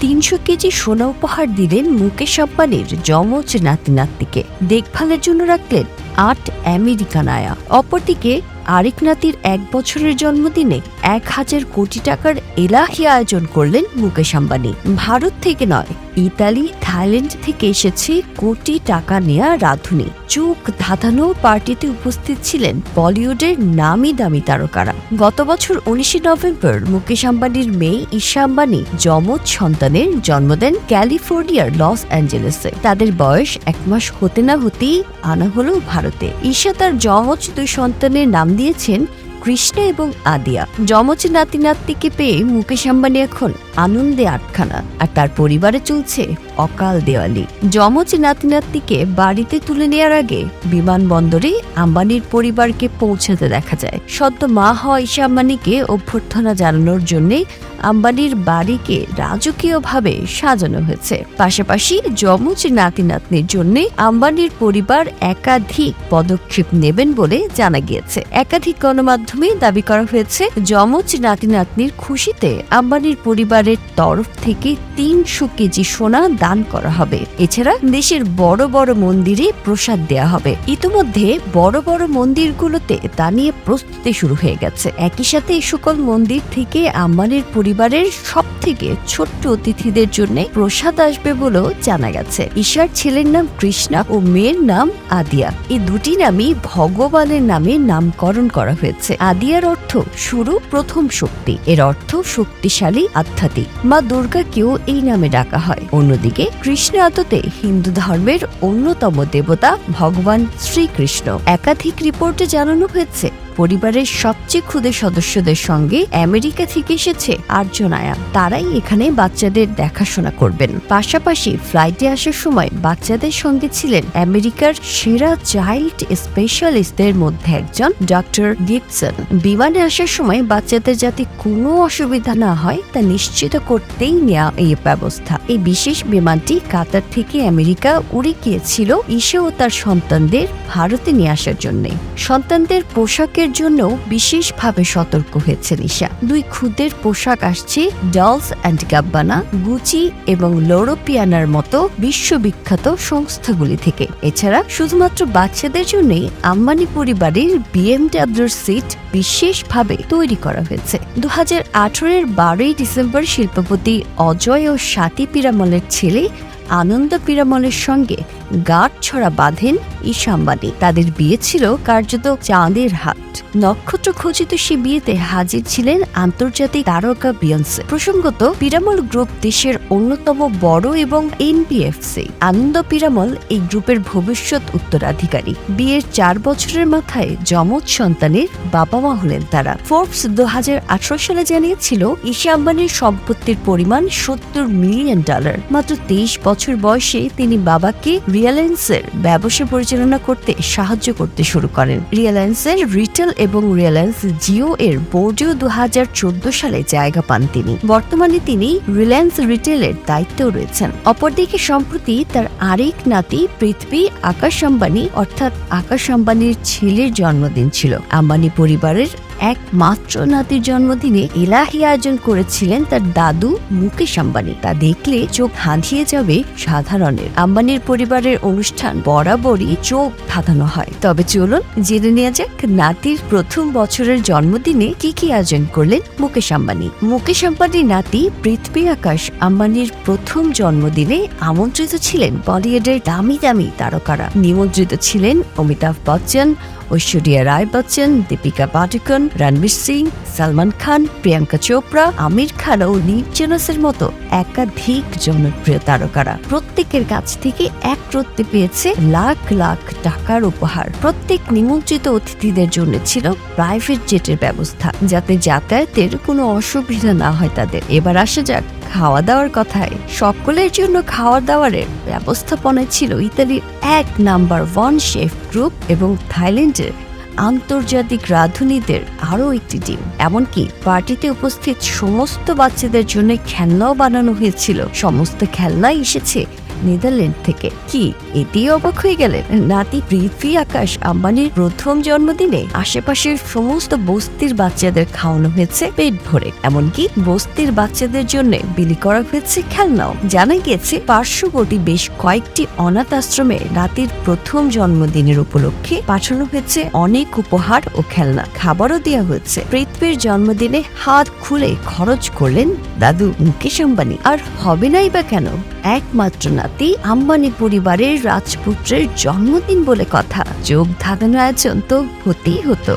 তিনশো কেজি সোনা উপহার দিলেন মুকেশ আম্বানির যমজ নাতি নাতিকে দেখভালের জন্য রাখলেন আট আমেরিকান আয়া। অপরদিকে আরেক নাতির এক বছরের জন্মদিনে এক হাজার কোটি টাকার এলাহি আয়োজন করলেন মুকেশ আম্বানি। ভারত থেকে নয় ইতালি, থাইল্যান্ড থেকে এসেছে কোটি টাকা নেয়া রাধুনী। চোখ ধাঁধানো পার্টিতে উপস্থিত ছিলেন বলিউডের নামি দামি তারকারা। গত বছর উনিশে নভেম্বর মুকেশ আম্বানির মেয়ে ঈশা আম্বানি যমজ সন্তানের জন্ম দেন ক্যালিফোর্নিয়ার লস অ্যাঞ্জেলেসে। তাদের বয়স এক মাস হতে না হতেই আনা হলো ভারতে। ঈশা তার যমজ দুই সন্তানের নাম দিয়েছেন কৃষ্ণা এবং আদিয়া। যমজ নাতি নাতিকে পেয়ে মুকেশ আম্বানি এখন আনন্দে আটখানা। আর তার পরিবারে চলছে অকাল দেওয়ালি। যমজ নাতি নাতনিকে বাড়িতে তুলে নেওয়ার আগে বিমানবন্দরে আম্বানির পরিবারকে পৌঁছাতে দেখা যায়। সদ্য মা হওয়া ঈশা আম্বানিকে অভ্যর্থনা জানানোর জন্যে আম্বানির বাড়িকে রাজকীয়ভাবে সাজানো হয়েছে। পাশাপাশি যমজ নাতি নাতনির জন্য আম্বানির পরিবার একাধিক পদক্ষেপ নেবেন বলে জানা গিয়েছে। একাধিক গণমাধ্যমে দাবি করা হয়েছে, যমজ নাতি নাতনির খুশিতে আম্বানির পরিবারের তরফ থেকে তিনশো কেজি সোনা দান করা হবে। এছাড়া দেশের বড় বড় মন্দিরে প্রসাদ দেয়া হবে। ইতিমধ্যে বড় বড় মন্দিরগুলোতে তা নিয়ে প্রস্তুতি শুরু হয়ে গেছে। একই সাথে এই সকল মন্দির থেকে আম্বানির পরিবারের সব থেকে ছোট্ট অতিথিদের জন্য প্রসাদ আসবে বলেও জানা গেছে। ঈশার ছেলের নাম কৃষ্ণা ও মেয়ের নাম আদিয়া। এই দুটি নামই ভগবানের নামে নামকরণ করা হয়েছে। আদিয়ার অর্থ শুরু, প্রথম শক্তি। এর অর্থ শক্তিশালী, আধ্যাত্মিক। মা দুর্গাকেও এই নামে ডাকা হয়। অন্যদিকে কৃষ্ণ আততে হিন্দু ধর্মের অন্যতম দেবতা ভগবান শ্রীকৃষ্ণ। একাধিক রিপোর্টে জানানো হয়েছে পরিবারের সবচেয়ে ক্ষুদে সদস্যদের সঙ্গে আমেরিকা থেকে এসেছে আটজন আয়া তারাই এখানে বাচ্চাদের দেখাশোনা করবেন। পাশাপাশি ফ্লাইটে আসার সময় বাচ্চাদের সঙ্গে ছিলেন আমেরিকার সেরা চাইল্ড স্পেশালিস্টদের মধ্যে একজন ডক্টর গিবসন। বিমানে আসার সময় বাচ্চাদের যাতে কোনো অসুবিধা না হয়, তা নিশ্চিত করতেই নেওয়া এই ব্যবস্থা। এই বিশেষ বিমানটি কাতার থেকে আমেরিকা উড়ে গিয়েছিল ঈশা ও তার সন্তানদের ভারতে নিয়ে আসার জন্য। সন্তানদের পোশাকের মেয়েদের জন্য বিশেষভাবে সতর্ক হয়েছে নিশা। দুই খুদের পোশাক আসছে ডলস অ্যান্ড গাব্বানা, গুচি এবং লোরোপিয়ানার মতো বিশ্ববিখ্যাত সংস্থাগুলি থেকে। এছাড়া শুধুমাত্র বাচ্চাদের জন্যই আম্বানি পরিবারের বিএমডাব্লিউর সিট বিশেষভাবে তৈরি করা হয়েছে। দু হাজার আঠারোর বারোই ডিসেম্বর শিল্পপতি অজয় ও সাথী পিরামলের ছেলে আনন্দ পিরামলের সঙ্গে গাঁট ছড়া বাঁধেন ঈশা আম্বানি। তাদের বিয়ে ছিল কার্যত চাঁদের হাট নক্ষত্র খচিত সে বিয়েতে হাজির ছিলেন আন্তর্জাতিক তারকা বিয়ন্সে। প্রসঙ্গত, পিরামল গ্রুপ দেশের অন্যতম বড় এবং এনবিএফসি আনন্দ পিরামল এই গ্রুপের ভবিষ্যৎ উত্তরাধিকারী। বিয়ের চার বছরের মাথায় যমজ সন্তানের বাবা মা হলেন তারা। ফোর্বস দু সালে জানিয়েছিল, ঈশা আম্বানির সম্পত্তির পরিমাণ সত্তর মিলিয়ন ডলার। মাত্র তেইশ বছর বয়সে তিনি বাবাকে রিয়ালায়েন্সের ব্যবসা পরিচালনা করতে সাহায্য করতে শুরু করেন। রিয়ালায়েন্সের রিটেল এবং রিলায়েন্স জিও এর বোর্ডেও দু সালে জায়গা পান তিনি। বর্তমানে তিনি রিলায়েন্স রিটেলের দায়িত্ব রয়েছেন। অপরদিকে সম্প্রতি তার আরেক নাতি পৃথ্বী আকাশ আম্বানি অর্থাৎ আকাশ আম্বানির ছেলের জন্মদিন ছিল। আম্বানি পরিবারের একমাত্র নাতির জন্মদিনে এলাহি আয়োজন করেছিলেন তার দাদু মুকেশ আম্বানি। তা দেখলে চোখ হাঁধিয়ে যাবে সাধারণের। আম্বানির পরিবারের অনুষ্ঠান বরাবরই চোখ ধাঁধানো হয়। তবে চলুন জেনে নেওয়া যাক নাতির প্রথম বছরের জন্মদিনে কি কি আয়োজন করলেন মুকেশ আম্বানি। মুকেশ আম্বানির নাতি পৃথ্বী আকাশ আম্বানির প্রথম জন্মদিনে আমন্ত্রিত ছিলেন বলিউডের দামি দামি তারকারা। নিমন্ত্রিত ছিলেন অমিতাভ বচ্চন ঐশ্বরিয়া রায় বচ্চন, দীপিকা পাডুকন, রণবীর সিং, সালমান খান, প্রিয়াঙ্কা চোপড়া, আমির খান ও নির্জনাসের মতো একাধিক জনপ্রিয় তারকারা। প্রত্যেকের কাছ থেকে এক রত্তে পেয়েছে লাখ লাখ টাকার উপহার। প্রত্যেক নিমন্ত্রিত অতিথিদের জন্য ছিল প্রাইভেট জেটের ব্যবস্থা, যাতে যাতায়াতের কোনো অসুবিধা না হয় তাদের। এবার আসা যাক খাওয়া দাওয়ার কথায়, সকলের জন্য খাওয়া দাওয়ারের ব্যবস্থাপনায় ছিল ইতালির এক নাম্বার ওয়ান শেফ গ্রুপ এবং থাইল্যান্ডের আন্তর্জাতিক রাঁধুনিদের আরও একটি টিম। এমনকি পার্টিতে উপস্থিত সমস্ত বাচ্চাদের জন্য খেলনাও বানানো হয়েছিল। সমস্ত খেলনাই এসেছে নেদারল্যান্ড থেকে। কি? এটি অবাক হয়ে গেলেন। নাতি পৃথ্বী আকাশ আম্বানির প্রথম জন্মদিনে আশেপাশের সমস্ত বস্তির বাচ্চাদের খাওয়ানো হয়েছে পেট ভরে। এমনকি বস্তির বাচ্চাদের জন্য বিলি করা হয়েছে খেলনাও। জানা গিয়েছে, পার্শ্ববর্তী বেশ কয়েকটি অনাথ আশ্রমে নাতির প্রথম জন্মদিনের উপলক্ষে পাঠানো হয়েছে অনেক উপহার ও খেলনা। খাবারও দেওয়া হয়েছে। পৃথ্বীর জন্মদিনে হাত খুলে খরচ করলেন দাদু মুকেশ আম্বানি। আর হবে নাই বা কেন? একমাত্র নাতি আম্বানি পরিবারের রাজপুত্রের জন্মদিন বলে কথা। যোগ ধাঁধানো আয়োজন তো হতেই হতো।